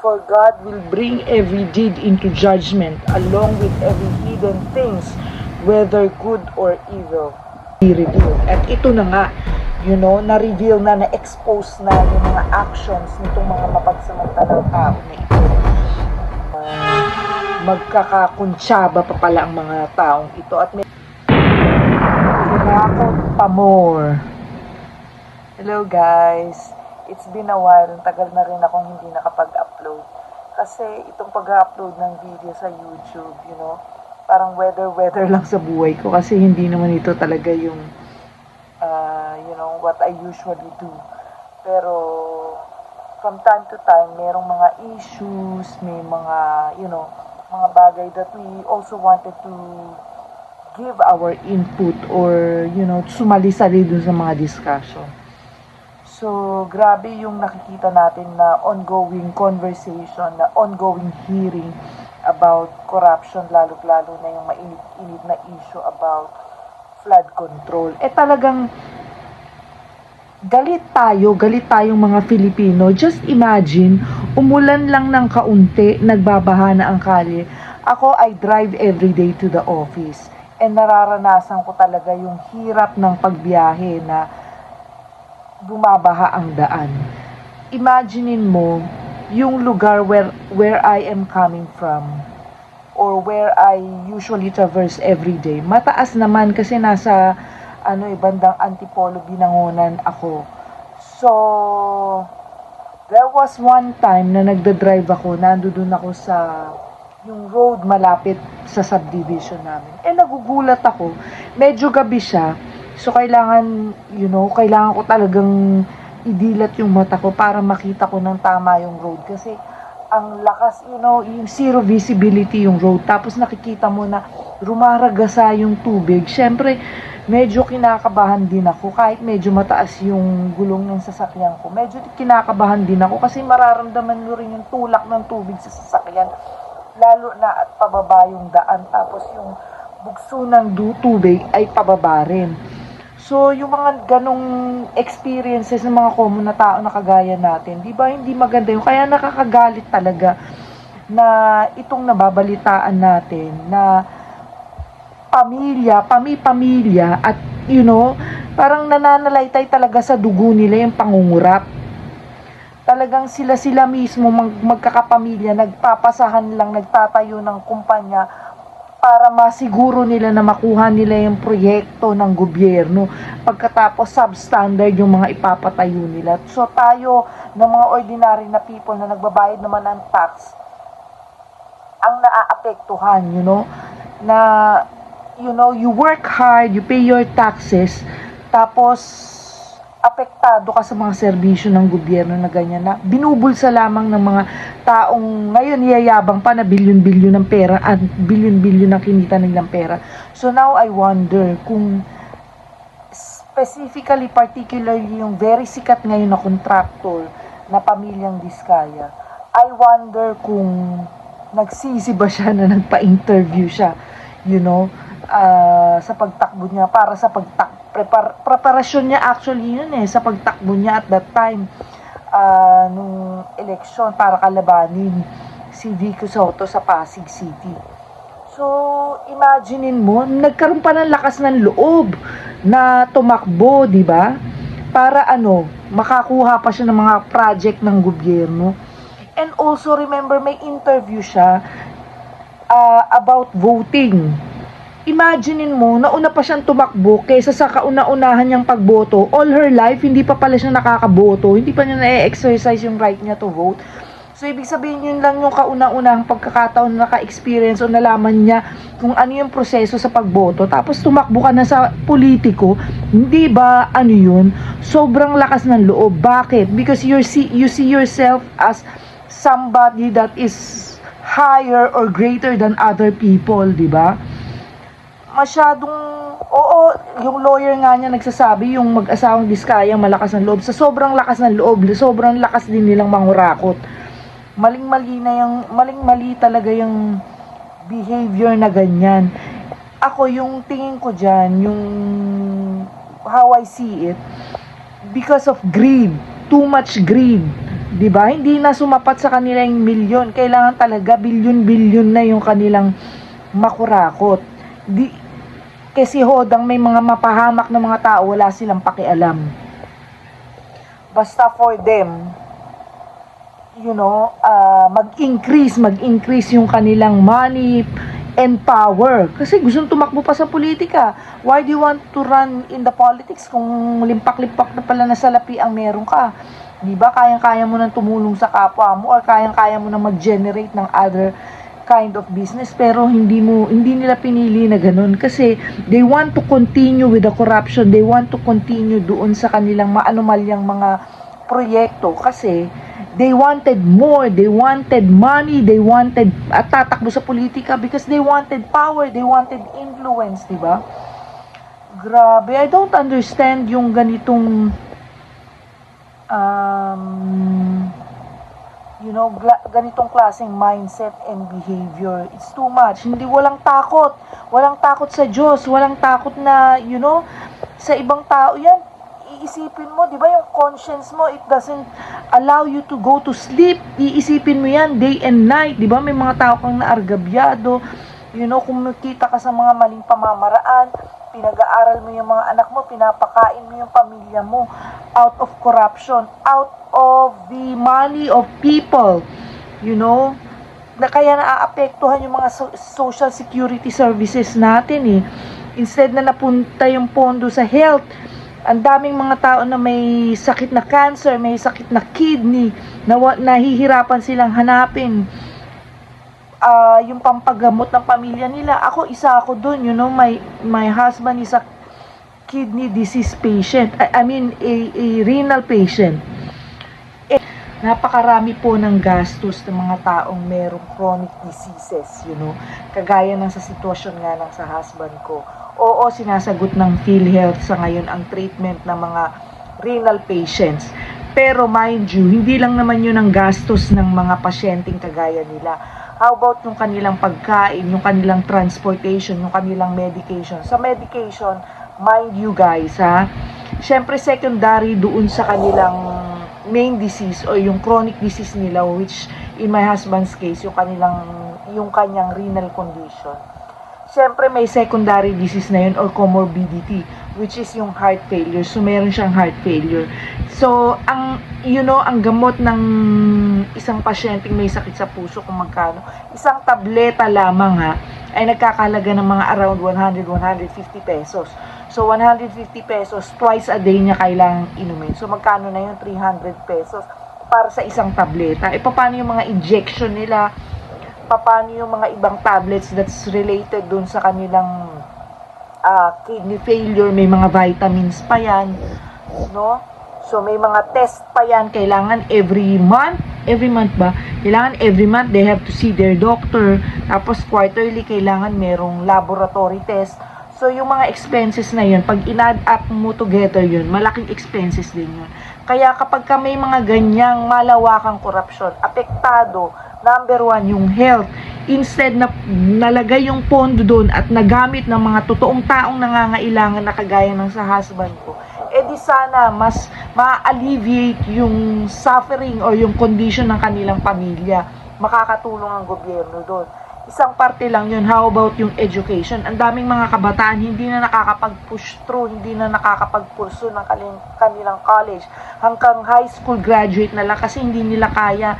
For God will bring every deed into judgment, along with every hidden things, whether good or evil. I-reveal. At ito na nga, you know, na-reveal na, na-expose na yung mga actions nitong mga mapagsamantalang tao na ito. Ah, magkakakuntsaba pa pala ang mga taong ito at may Tinakot pa more. Hello guys. It's been a while. Tagal na rin akong hindi nakapag-upload. Kasi itong pag-upload ng video sa YouTube, you know, parang weather-weather lang sa buhay ko kasi hindi naman ito talaga yung, uh, you know, what I usually do. Pero, from time to time, merong mga issues, may mga, you know, mga bagay that we also wanted to give our input or, you know, sumali-sali dun sa mga discussion. So, grabe yung nakikita natin na ongoing conversation, na ongoing hearing about corruption, lalo-lalo na yung mainit-init na issue about flood control. Eh talagang galit tayo, galit tayong mga Filipino. Just imagine, umulan lang ng kaunti, nagbabaha na ang kalye. Ako, I drive every day to the office. And nararanasan ko talaga yung hirap ng pagbiyahe na bumabaha ang daan. Imaginein mo yung lugar where where I am coming from or where I usually traverse every day. Mataas naman kasi nasa ano eh, Antipolo binangonan ako. So, there was one time na nagda-drive ako, nandoon ako sa yung road malapit sa subdivision namin. Eh, nagugulat ako. Medyo gabi siya. So, kailangan, you know, kailangan ko talagang idilat yung mata ko para makita ko ng tama yung road. Kasi, ang lakas, you know, yung zero visibility yung road. Tapos nakikita mo na rumaragasa yung tubig. Siyempre, medyo kinakabahan din ako. Kahit medyo mataas yung gulong ng sasakyan ko. Medyo kinakabahan din ako kasi mararamdaman mo rin yung tulak ng tubig sa sasakyan. Lalo na at pababa yung daan. Tapos yung bugso ng tubig ay pababa rin. So, yung mga ganong experiences ng mga common na tao na kagaya natin, di ba hindi maganda yung Kaya nakakagalit talaga na itong nababalitaan natin na pamilya, pami-pamilya at you know, parang nananalaytay talaga sa dugo nila yung pangungurap. Talagang sila-sila mismo mag- magkakapamilya, nagpapasahan lang, nagtatayo ng kumpanya para masiguro nila na makuha nila yung proyekto ng gobyerno. Pagkatapos substandard yung mga ipapatayo nila. So tayo, ng mga ordinary na people na nagbabayad naman ng tax, ang naaapektuhan, you know, na, you know, you work hard, you pay your taxes, tapos apektado ka sa mga serbisyo ng gobyerno na ganyan na binubulsa lamang ng mga taong ngayon yayabang pa na bilyon-bilyon ng pera at bilyon-bilyon ng kinita nilang pera. So now I wonder kung specifically, particularly yung very sikat ngayon na contractor na pamilyang Diskaya, I wonder kung nagsisi ba siya na nagpa-interview siya, you know, ah, sa pagtakbo niya, para sa pagtak prepar preparasyon niya actually yun eh, sa pagtakbo niya at that time, ah, nung eleksyon para kalabanin si Vico Soto sa Pasig City. So, imaginein mo, nagkaroon pa ng lakas ng loob na tumakbo, di ba? Para ano, makakuha pa siya ng mga project ng gobyerno. And also, remember, may interview siya ah, about voting. Imaginein mo, nauna pa siyang tumakbo kaysa sa kauna-unahan niyang pagboto. All her life, hindi pa pala siya nakakaboto. Hindi pa niya na-exercise yung right niya to vote. So, ibig sabihin yun lang yung kauna-unahang pagkakataon na naka-experience o nalaman niya kung ano yung proseso sa pagboto. Tapos tumakbo ka na sa politiko, hindi ba ano yun? Sobrang lakas ng loob. Bakit? Because you see, you see yourself as somebody that is higher or greater than other people, di ba? Masyadong, oo, yung lawyer nga niya nagsasabi, yung mag-asawang diskayang malakas ng loob. Sa sobrang lakas ng loob, sobrang lakas din nilang mangurakot. Maling-mali na yung, maling-mali talaga yung behavior na ganyan. Ako, yung tingin ko dyan, yung how I see it, because of greed, too much greed, 'Di ba? Hindi na sumapat sa kanila yung milyon. Kailangan talaga bilyon-bilyon na yung kanilang makurakot. Di kasi hodang may mga mapahamak na mga tao, wala silang pakialam. Basta for them, you know, ah, mag-increase, mag-increase yung kanilang money and power. Kasi gustong tumakbo pa sa politika. Why do you want to run in the politics kung limpak-limpak na pala na salapi ang meron ka? Di ba? Kayang-kaya mo nang tumulong sa kapwa mo or kayang-kaya mo nang mag-generate ng other kind of business pero hindi mo hindi nila pinili na ganun. Kasi they want to continue with the corruption. They want to continue doon sa kanilang maanomalyang mga proyekto. Kasi they wanted more, they wanted money, they wanted at tatakbo sa politika because they wanted power, they wanted influence, di ba? Grabe, I don't understand yung ganitong um, you know, ganitong klaseng mindset and behavior. It's too much. Hindi walang takot. Walang takot sa Diyos. Walang takot na, you know, sa ibang tao yan. Iisipin mo, di ba yung conscience mo, it doesn't allow you to go to sleep. Iisipin mo yan day and night. Di ba may mga tao kang naargabyado. You know, kung makita ka sa mga maling pamamaraan, pinag-aaral mo yung mga anak mo, pinapakain mo yung pamilya mo. Out of corruption, out of the money of people, you know, na kaya naaapektuhan yung mga so- social security services natin eh. Instead na napunta yung pondo sa health, ang daming mga tao na may sakit na cancer, may sakit na kidney, na nahihirapan silang hanapin ah, yung pampagamot ng pamilya nila. Ako, isa ako dun, you know, my, my husband is a kidney disease patient. I, I mean, a, a renal patient. Eh, napakarami po ng gastos ng mga taong merong chronic diseases, you know. Kagaya ng sa sitwasyon nga ng sa husband ko. Oo, sinasagot ng PhilHealth sa ngayon ang treatment ng mga renal patients. Pero mind you, hindi lang naman yun ang gastos ng mga pasyenteng kagaya nila. How about yung kanilang pagkain, yung kanilang transportation, yung kanilang medication? Sa medication, mind you guys, ha? Siyempre, secondary doon sa kanilang main disease o yung chronic disease nila, which in my husband's case, yung kanilang, yung kanyang renal condition. Siyempre, may secondary disease na yun or comorbidity, which is yung heart failure. So, meron siyang heart failure. So, ang, you know, ang gamot ng isang pasyenteng may sakit sa puso kung magkano, isang tableta lamang ha, ay nagkakalaga ng mga around 100-150 pesos. So, 150 pesos, twice a day niya kailangang inumin. So, magkano na yun? 300 pesos para sa isang tableta. E, paano yung mga injection nila? Paano yung mga ibang tablets that's related dun sa kanilang ah, kidney failure? May mga vitamins pa yan. No? So, may mga test pa yan. Kailangan every month. Every month ba? Kailangan every month they have to see their doctor. Tapos quarterly, kailangan merong laboratory test. So, yung mga expenses na yun, pag in-add up mo together yun, malaking expenses din yun. Kaya kapag ka may mga ganyang malawakang korupsyon, apektado, number one, yung health. Instead na nalagay yung pondo doon at nagamit ng mga totoong taong nangangailangan na kagaya ng sa husband ko, eh di sana mas ma-alleviate yung suffering or yung condition ng kanilang pamilya. Makakatulong ang gobyerno doon. Isang parte lang yun. How about yung education? Ang daming mga kabataan hindi na nakakapag-push through, hindi na nakakapag-purso ng kanilang college. Hanggang high school graduate na lang kasi hindi nila kaya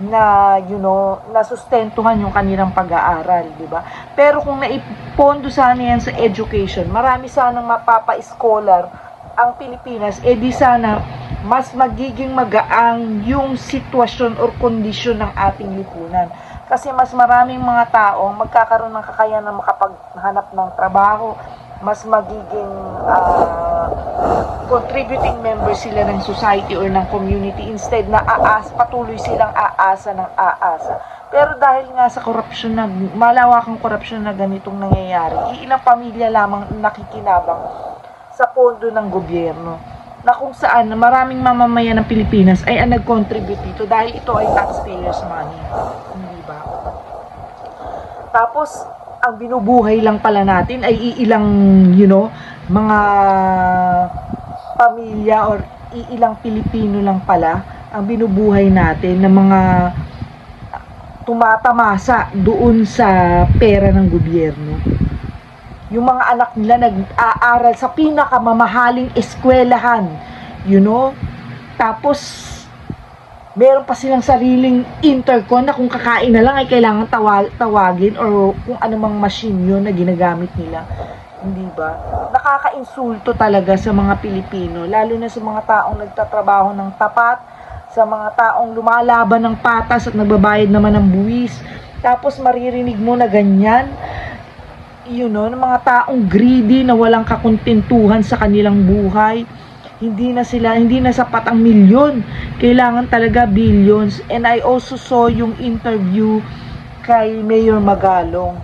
na you know nasustentuhan yung kanilang pag-aaral, di ba? Pero kung naipondo sana yan sa education, marami sanang mapapa-scholar ang Pilipinas, eh di sana mas magiging magaang yung sitwasyon or kondisyon ng ating lipunan. Kasi mas maraming mga tao magkakaroon ng kakayahan na makapaghanap ng trabaho, mas magiging ah, contributing member sila ng society or ng community instead na aas, patuloy silang aasa ng aasa. Pero dahil nga sa korupsyon na, malawakang korupsyon na ganitong nangyayari, ilang pamilya lamang nakikinabang sa pondo ng gobyerno na kung saan maraming mamamayan ng Pilipinas ay ang nag-contribute dito dahil ito ay taxpayers money. Hindi ba? Tapos, ang binubuhay lang pala natin ay iilang, you know, mga pamilya or iilang Pilipino lang pala ang binubuhay natin ng mga tumatamasa doon sa pera ng gobyerno. Yung mga anak nila nag-aaral sa pinakamamahaling eskwelahan, you know? Tapos, meron pa silang sariling intercon na kung kakain na lang ay kailangan tawa- tawagin or kung anumang machine yun na ginagamit nila. Hindi ba? Nakaka-insulto talaga sa mga Pilipino, lalo na sa mga taong nagtatrabaho ng tapat, sa mga taong lumalaban ng patas at nagbabayad naman ng buwis. Tapos maririnig mo na ganyan, you know, ng mga taong greedy na walang kakuntintuhan sa kanilang buhay. Hindi na sila, hindi na sapat ang milyon. Kailangan talaga billions. And I also saw yung interview kay Mayor Magalong.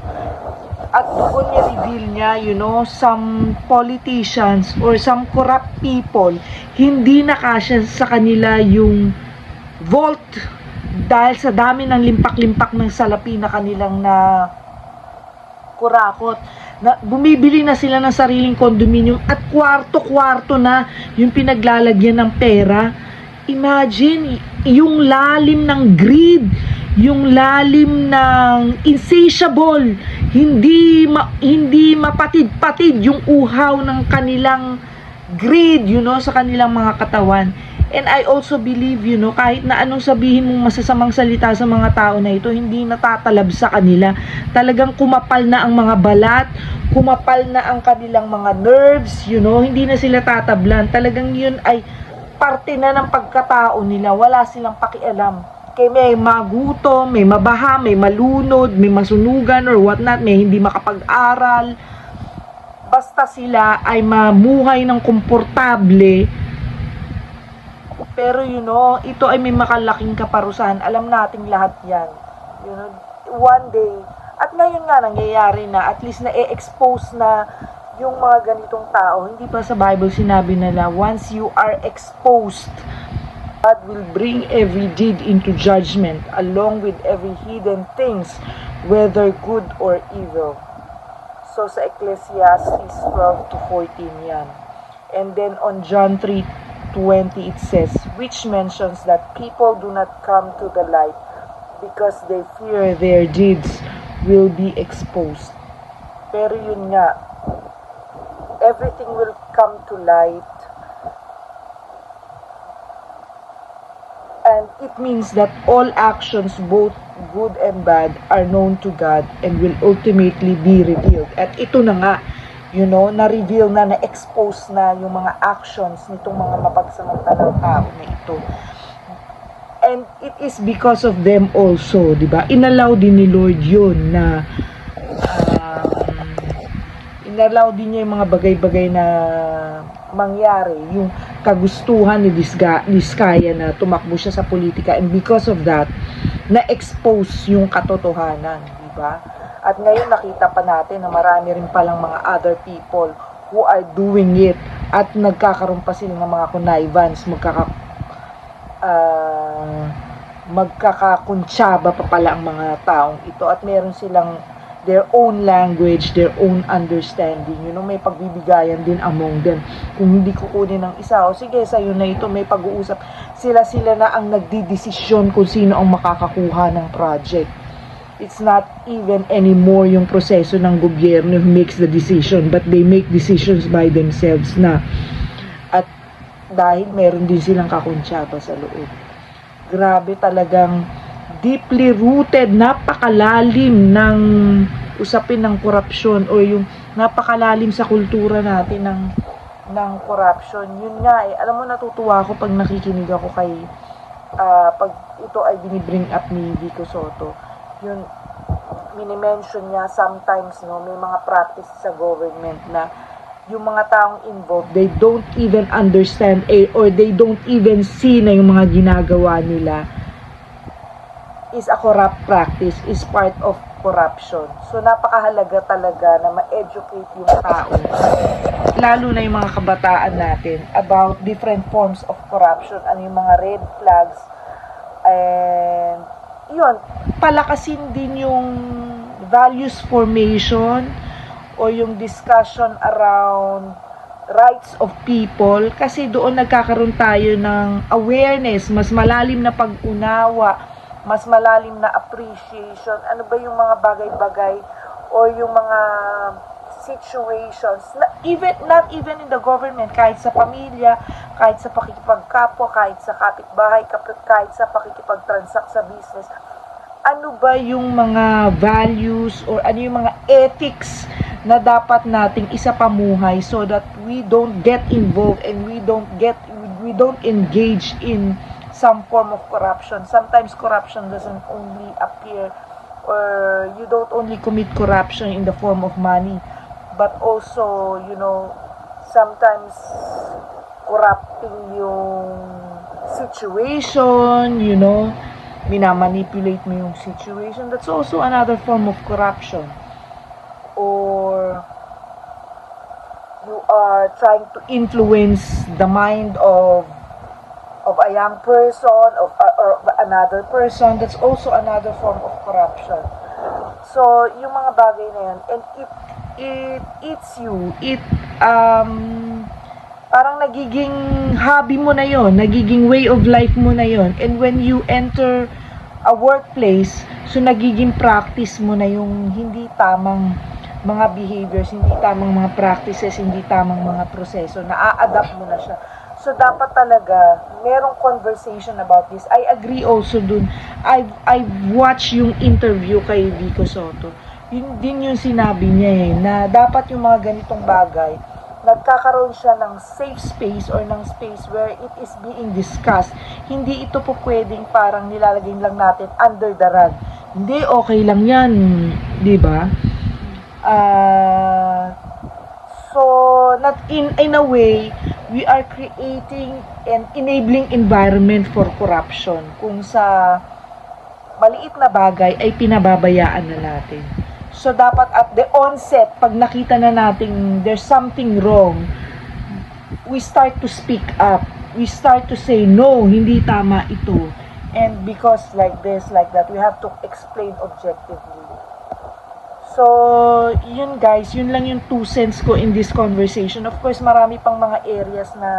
At doon niya reveal niya, you know, some politicians or some corrupt people, hindi na kasya sa kanila yung vault dahil sa dami ng limpak-limpak ng salapi na kanilang na kurakot. Na, bumibili na sila ng sariling condominium at kwarto-kwarto na yung pinaglalagyan ng pera. Imagine, yung lalim ng greed, yung lalim ng insatiable, hindi ma, hindi mapatid-patid yung uhaw ng kanilang greed, you know, sa kanilang mga katawan. And I also believe, you know, kahit na anong sabihin mong masasamang salita sa mga tao na ito, hindi natatalab sa kanila. Talagang kumapal na ang mga balat, kumapal na ang kanilang mga nerves, you know, hindi na sila tatablan. Talagang yun ay parte na ng pagkatao nila. Wala silang pakialam. Kaya may magutom, may mabaha, may malunod, may masunugan or whatnot, may hindi makapag-aral. Basta sila ay mamuhay ng komportable, pero you know, ito ay may makalaking kaparusahan. Alam nating lahat yan. You know, one day, at ngayon nga nangyayari na, at least na expose na yung mga ganitong tao. Hindi pa sa Bible sinabi nila, once you are exposed, God will bring every deed into judgment along with every hidden things, whether good or evil. So sa Ecclesiastes 12 to 14 yan. And then on John 3 20 it says, which mentions that people do not come to the light because they fear their deeds will be exposed. Pero yun nga, everything will come to light and it means that all actions, both good and bad, are known to God and will ultimately be revealed. At ito na nga, you know, na-reveal na, na-expose na yung mga actions nitong mga mapagsamantalang tao na ito. And it is because of them also, di ba? Inallow din ni Lord yun na um, inallow din niya yung mga bagay-bagay na mangyari, yung kagustuhan ni Diskaya na tumakbo siya sa politika and because of that, na-expose yung katotohanan, di ba? At ngayon nakita pa natin na marami rin palang mga other people who are doing it at nagkakaroon pa sila ng mga connivance, magkaka ah, magkakakuntsaba pa pala ang mga taong ito at meron silang their own language, their own understanding. You know, may pagbibigayan din among them. Kung hindi kukunin ng isa, o sige, sa'yo na ito, may pag-uusap. Sila-sila na ang nagdidesisyon kung sino ang makakakuha ng project. It's not even anymore yung proseso ng gobyerno who makes the decision, but they make decisions by themselves na. At dahil meron din silang kakuntsaba sa loob. Grabe talagang deeply rooted, napakalalim ng usapin ng korupsyon o yung napakalalim sa kultura natin ng ng corruption. Yun nga eh, alam mo natutuwa ako pag nakikinig ako kay ah, pag ito ay binibring up ni Vico Soto. Yun minimension niya sometimes no may mga practice sa government na yung mga taong involved they don't even understand eh, or they don't even see na yung mga ginagawa nila is a corrupt practice, is part of corruption. So, napakahalaga talaga na ma-educate yung tao, lalo na yung mga kabataan natin, about different forms of corruption, ano yung mga red flags, and yun, palakasin din yung values formation o yung discussion around rights of people kasi doon nagkakaroon tayo ng awareness, mas malalim na pag-unawa, mas malalim na appreciation. Ano ba yung mga bagay-bagay or yung mga situations, na, even, not even in the government, kahit sa pamilya, kahit sa pakikipagkapwa, kahit sa kapitbahay, kapit, kahit sa pakikipag-transact sa business, ano ba yung mga values or ano yung mga ethics na dapat nating isa pamuhay so that we don't get involved and we don't get we don't engage in some form of corruption sometimes corruption doesn't only appear or you don't only commit corruption in the form of money but also you know sometimes corrupting yung situation you know minamanipulate mo yung situation, that's also another form of corruption. Or you are trying to influence the mind of of a young person of or another person, that's also another form of corruption. So, yung mga bagay na yun, and it it eats you, it um parang nagiging hobby mo na yon, nagiging way of life mo na yon. And when you enter a workplace, so nagiging practice mo na yung hindi tamang mga behaviors, hindi tamang mga practices, hindi tamang mga proseso, na-adapt mo na siya. So, dapat talaga, merong conversation about this. I agree also dun. I've, I've watched yung interview kay Vico Soto. Yun din yung sinabi niya eh, na dapat yung mga ganitong bagay, nagkakaroon siya ng safe space or ng space where it is being discussed. Hindi ito po pwedeng parang nilalagay lang natin under the rug. Hindi, okay lang yan. Di ba? Ah... so, not in, in a way, we are creating an enabling environment for corruption. Kung sa maliit na bagay ay pinababayaan na natin. So, dapat at the onset, pag nakita na natin there's something wrong, we start to speak up. We start to say, no, hindi tama ito. And because like this, like that, we have to explain objectively. So, yun guys, yun lang yung two cents ko in this conversation. Of course, marami pang mga areas na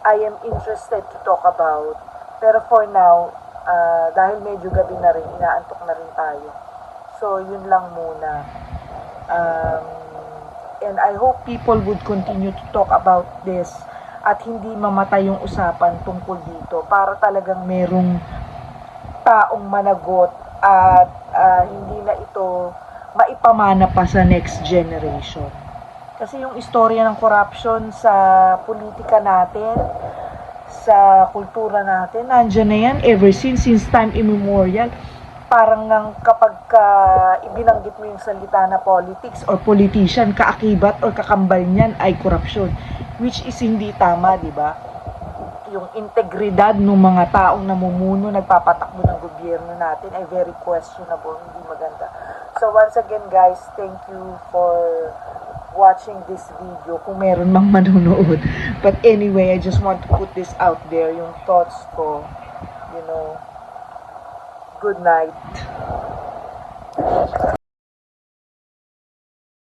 I am interested to talk about. Pero for now, ah, dahil medyo gabi na rin, inaantok na rin tayo. So, yun lang muna. Um, and I hope people would continue to talk about this at hindi mamatay yung usapan tungkol dito para talagang merong taong managot at ah, hindi na ito maipamana pa sa next generation. Kasi yung istorya ng corruption sa politika natin, sa kultura natin, nandyan na yan ever since, since time immemorial. Parang nang kapag ka ibinanggit mo yung salita na politics or politician, kaakibat or kakambal niyan ay corruption. Which is hindi tama, di ba? Yung integridad ng mga taong namumuno, nagpapatakbo ng gobyerno natin ay very questionable, hindi maganda. So once again guys, thank you for watching this video kung meron mang manonood. But anyway, I just want to put this out there, yung thoughts ko, you know. Good night.